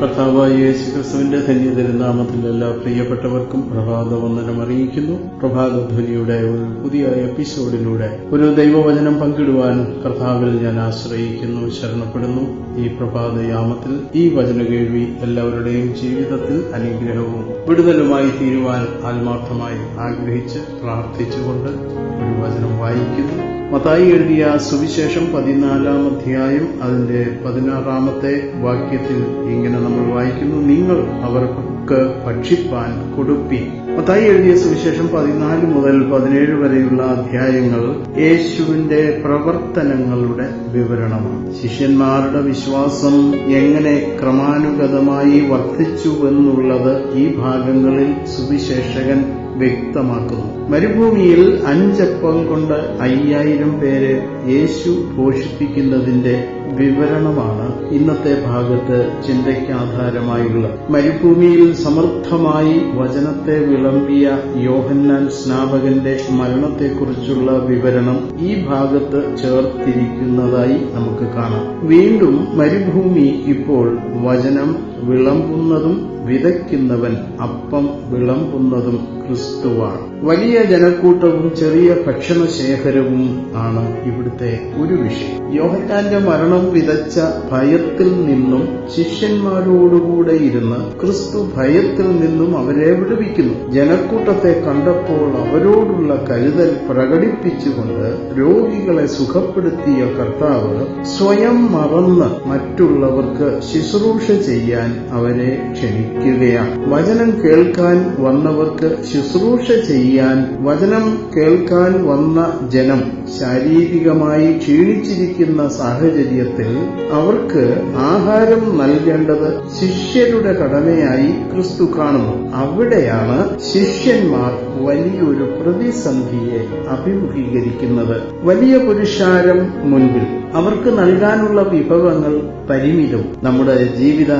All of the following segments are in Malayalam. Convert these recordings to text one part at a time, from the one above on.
കർത്താവായ യേശു ക്രിസ്തുവിന്റെ ധന്യതിരുനാമത്തിൽ എല്ലാ പ്രിയപ്പെട്ടവർക്കും പ്രഭാത വന്ദനം അറിയിക്കുന്നു. പ്രഭാതധ്വനിയുടെ ഒരു പുതിയ എപ്പിസോഡിലൂടെ ഒരു ദൈവവചനം പങ്കിടുവാൻ കർത്താവിൽ ഞാൻ ആശ്രയിക്കുന്നു ശരണപ്പെടുന്നു. ഈ പ്രഭാതയാമത്തിൽ ഈ വചന കേൾവി എല്ലാവരുടെയും ജീവിതത്തിൽ അനുഗ്രഹവും വിടുതലുമായി തീരുവാൻ ആത്മാർത്ഥമായി ആഗ്രഹിച്ച് പ്രാർത്ഥിച്ചുകൊണ്ട് ഒരു വചനം വായിക്കുന്നു. മത്തായി എഴുതിയ സുവിശേഷം പതിനാലാം അധ്യായം അതിന്റെ പതിനാറാമത്തെ വാക്യത്തിൽ ഇങ്ങനെ നമ്മൾ വായിക്കുന്നു. നിങ്ങൾ അവർക്ക് ഭക്ഷിപ്പാൻ കൊടുപ്പി മത്തായി എഴുതിയ സുവിശേഷം പതിനാല് മുതൽ പതിനേഴ് വരെയുള്ള അധ്യായങ്ങൾ യേശുവിന്റെ പ്രവർത്തനങ്ങളുടെ വിവരണമാണ്. ശിഷ്യന്മാരുടെ വിശ്വാസം എങ്ങനെ ക്രമാനുഗതമായി വർദ്ധിച്ചുവെന്നുള്ളത് ഈ ഭാഗങ്ങളിൽ സുവിശേഷകൻ വ്യക്തമാക്കുന്നു. മരുഭൂമിയിൽ അഞ്ചപ്പം കൊണ്ട് അയ്യായിരം പേരെ യേശു പോഷിപ്പിക്കുന്നതിന്റെ വിവരണമാണ് ഇന്നത്തെ ഭാഗത്ത് ചിന്തയ്ക്ക് ആധാരമായുള്ളത് മരുഭൂമിയിൽ സമർത്ഥമായി വചനത്തെ വിളമ്പിയ യോഹന്നാൻ സ്നാപകന്റെ മരണത്തെക്കുറിച്ചുള്ള വിവരണം ഈ ഭാഗത്ത് ചേർത്തിരിക്കുന്നതായി നമുക്ക് കാണാം. വീണ്ടും മരുഭൂമി ഇപ്പോൾ വചനം വിളമ്പുന്നതും വിതയ്ക്കുന്നവൻ അപ്പം വിളമ്പുന്നതും ക്രിസ്തുവാണ്. വലിയ ജനക്കൂട്ടവും ചെറിയ ഭക്ഷണശേഖരവും ആണ് ഇവിടുത്തെ ഒരു വിഷയം. യോഹറ്റാന്റെ മരണം വിതച്ച ഭയത്തിൽ നിന്നും ശിഷ്യന്മാരോടുകൂടെ ഇരുന്ന് ക്രിസ്തു ഭയത്തിൽ നിന്നും അവരെ വിടുവിക്കുന്നു. ജനക്കൂട്ടത്തെ കണ്ടപ്പോൾ അവരോടുള്ള കരുതൽ പ്രകടിപ്പിച്ചുകൊണ്ട് രോഗികളെ സുഖപ്പെടുത്തിയ കർത്താവ് സ്വയം മറന്ന് മറ്റുള്ളവർക്ക് ശുശ്രൂഷ ചെയ്യാൻ അവരെ ക്ഷണിക്കുകയാണ് വചനം കേൾക്കാൻ വന്നവർക്ക് ശുശ്രൂഷ ചെയ്യാൻ വചനം കേൾക്കാൻ വന്ന ജനം ശാരീരികമായി ക്ഷീണിച്ചിരിക്കുന്ന സാഹചര്യത്തിൽ അവർക്ക് ആഹാരം നൽകേണ്ടത് ശിഷ്യരുടെ കടമയായി ക്രിസ്തു കാണുന്നു. അവിടെയാണ് ശിഷ്യന്മാർ വലിയൊരു പ്രതിസന്ധിയെ അഭിമുഖീകരിക്കുന്നത്. വലിയ പുരുഷാരം മുൻപിൽ. അവർക്ക് നൽകാനുള്ള വിഭവങ്ങൾ പരിമിതവും നമ്മുടെ ജീവിത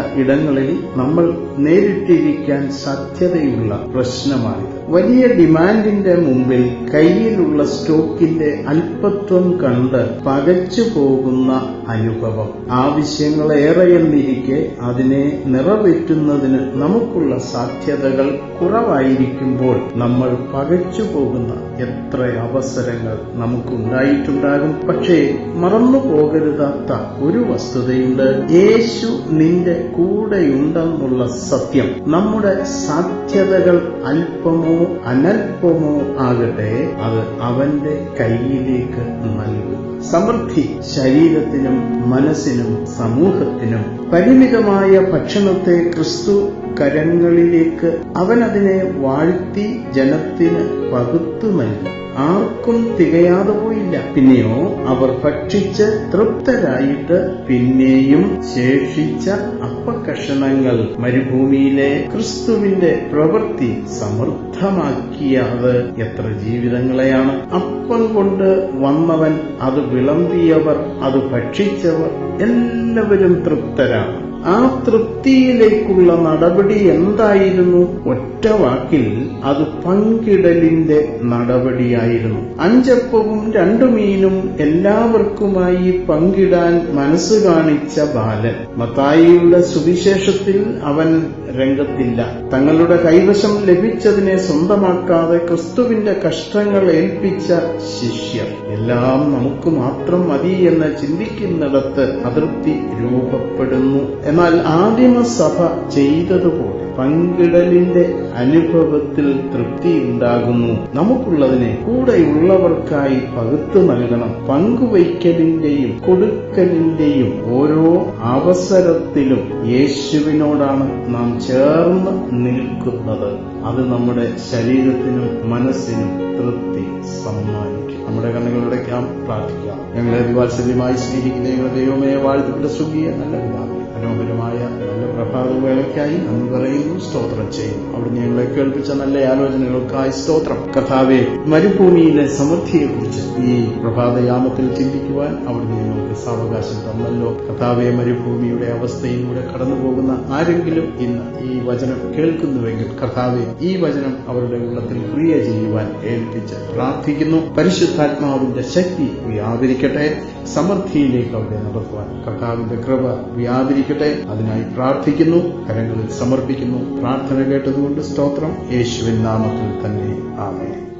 ഇടങ്ങളിൽ നമ്മൾ നേരിട്ടിരിക്കാൻ സാധ്യതയുള്ള പ്രശ്നമാണിത്. വലിയ ഡിമാൻഡിന്റെ മുമ്പിൽ കയ്യിലുള്ള സ്റ്റോക്കിന്റെ അല്പത്വം കണ്ട് പകച്ചു പോകുന്ന അനുഭവം. ആവശ്യങ്ങളേറെയെന്നിരിക്കെ അതിനെ നിറവേറ്റുന്നതിന് നമുക്കുള്ള സാധ്യതകൾ കുറവായിരിക്കുമ്പോൾ നമ്മൾ പകച്ചു പോകുന്ന എത്ര അവസരങ്ങൾ നമുക്കുണ്ടായിട്ടുണ്ടാകും. പക്ഷേ മറന്നു പോകരുതാത്ത ഒരു വസ്തുതയുണ്ട്. യേശു നിന്റെ കൂടെയുണ്ടെന്നുള്ള സത്യം. നമ്മുടെ സാധ്യതകൾ അല്പമോ അനൽപമോ ആകട്ടെ അത് അവന്റെ കയ്യിലേക്ക് നൽകും. സമൃദ്ധി ശരീരത്തിനും മനസ്സിനും സമൂഹത്തിനും പരിമിതമായ ഭക്ഷണത്തെ ക്രിസ്തു കരങ്ങളിലേക്ക് അവനതിനെ വാഴ്ത്തി ജനത്തിന് പകുത്തു നൽകി. ആർക്കും തികയാതെ പോയില്ല. പിന്നെയോ അവർ ഭക്ഷിച്ച് തൃപ്തരായിട്ട് പിന്നെയും ശേഷിച്ച അപ്പക്കഷണങ്ങൾ മരുഭൂമിയിലെ ക്രിസ്തുവിന്റെ പ്രവൃത്തി സമൃദ്ധമാക്കിയത് എത്ര ജീവിതങ്ങളെയാണ്. അപ്പം കൊണ്ട് വന്നവൻ അത് വിളമ്പിയവർ അത് ഭക്ഷിച്ചവർ എല്ലാവരും തൃപ്തരാണ്. ആ തൃപ്തിയിലേക്കുള്ള നടപടി എന്തായിരുന്നു? ഒറ്റ വാക്കിൽ അത് പങ്കിടലിന്റെ നടപടിയായിരുന്നു. അഞ്ചപ്പവും രണ്ടു മീനും എല്ലാവർക്കുമായി പങ്കിടാൻ മനസ്സ് കാണിച്ച ബാലൻ. മത്തായിയുടെ സുവിശേഷത്തിൽ അവൻ രംഗത്തില്ല. തങ്ങളുടെ കൈവശം ലഭിച്ചതിനെ സ്വന്തമാക്കാതെ ക്രിസ്തുവിന്റെ കഷ്ടങ്ങൾ ഏൽപ്പിച്ച ശിഷ്യർ എല്ലാം നമുക്ക് മാത്രം മതി എന്ന് ചിന്തിക്കുന്നിടത്ത് അതൃപ്തി രൂപപ്പെടുന്നു എന്നാൽ ആദിമസഭ ചെയ്തതുപോലെ പങ്കിടലിന്റെ അനുഭവത്തിൽ തൃപ്തിയുണ്ടാകുന്നു നമുക്കുള്ളതിനെ കൂടെയുള്ളവർക്കായി പകുത്തു നൽകണം. പങ്കുവയ്ക്കലിന്റെയും കൊടുക്കലിന്റെയും ഓരോ അവസരത്തിലും യേശുവിനോടാണ് നാം ചേർന്ന് നിൽക്കുന്നത്. അത് നമ്മുടെ ശരീരത്തിനും മനസ്സിനും തൃപ്തി സമ്മാനിക്കും. നമ്മുടെ കണ്ണുകളുടയ്ക്കാം പ്രാർത്ഥിക്കാം. ഞങ്ങളെ ദിവാത്സല്യമായി സ്നേഹിക്കുന്ന ദൈവമേ വാഴ്ത്തപ്പെട്ട സുഖിയ നല്ല நல்ல പ്രഭാതവേളയ്ക്കായി അന്ന് പറയുന്നു സ്തോത്രം ചെയ്യുന്നു. അവിടുന്ന് ഞങ്ങളെ കേൾപ്പിച്ച നല്ല ആലോചനകൾക്കായി സ്തോത്രം. കഥാവെ മരുഭൂമിയിലെ സമൃദ്ധിയെക്കുറിച്ച് ഈ പ്രഭാതയാമത്തിൽ ചിന്തിക്കുവാൻ അവിടുന്ന് ഞങ്ങൾക്ക് സാവകാശം തന്നല്ലോ. കഥാവെ മരുഭൂമിയുടെ അവസ്ഥയിലൂടെ കടന്നു പോകുന്ന ആരെങ്കിലും ഇന്ന് ഈ വചനം കേൾക്കുന്നുവെങ്കിൽ കർത്താവെ ഈ വചനം അവരുടെ ഉള്ളത്തിൽ ക്രിയ ചെയ്യുവാൻ ഏൽപ്പിച്ച് പ്രാർത്ഥിക്കുന്നു. പരിശുദ്ധാത്മാവിന്റെ ശക്തി വ്യാപരിക്കട്ടെ. സമൃദ്ധിയിലേക്ക് അവരെ നടത്തുവാൻ കർത്താവിന്റെ കൃപ വ്യാപരിക്കട്ടെ. അതിനായി പ്രാർത്ഥിക്കുന്നു. കരങ്ങളിൽ സമർപ്പിക്കുന്നു പ്രാർത്ഥന കേട്ടതുകൊണ്ട് സ്തോത്രം. യേശുവിൻ നാമത്തിൽ തന്നെ. ആമേ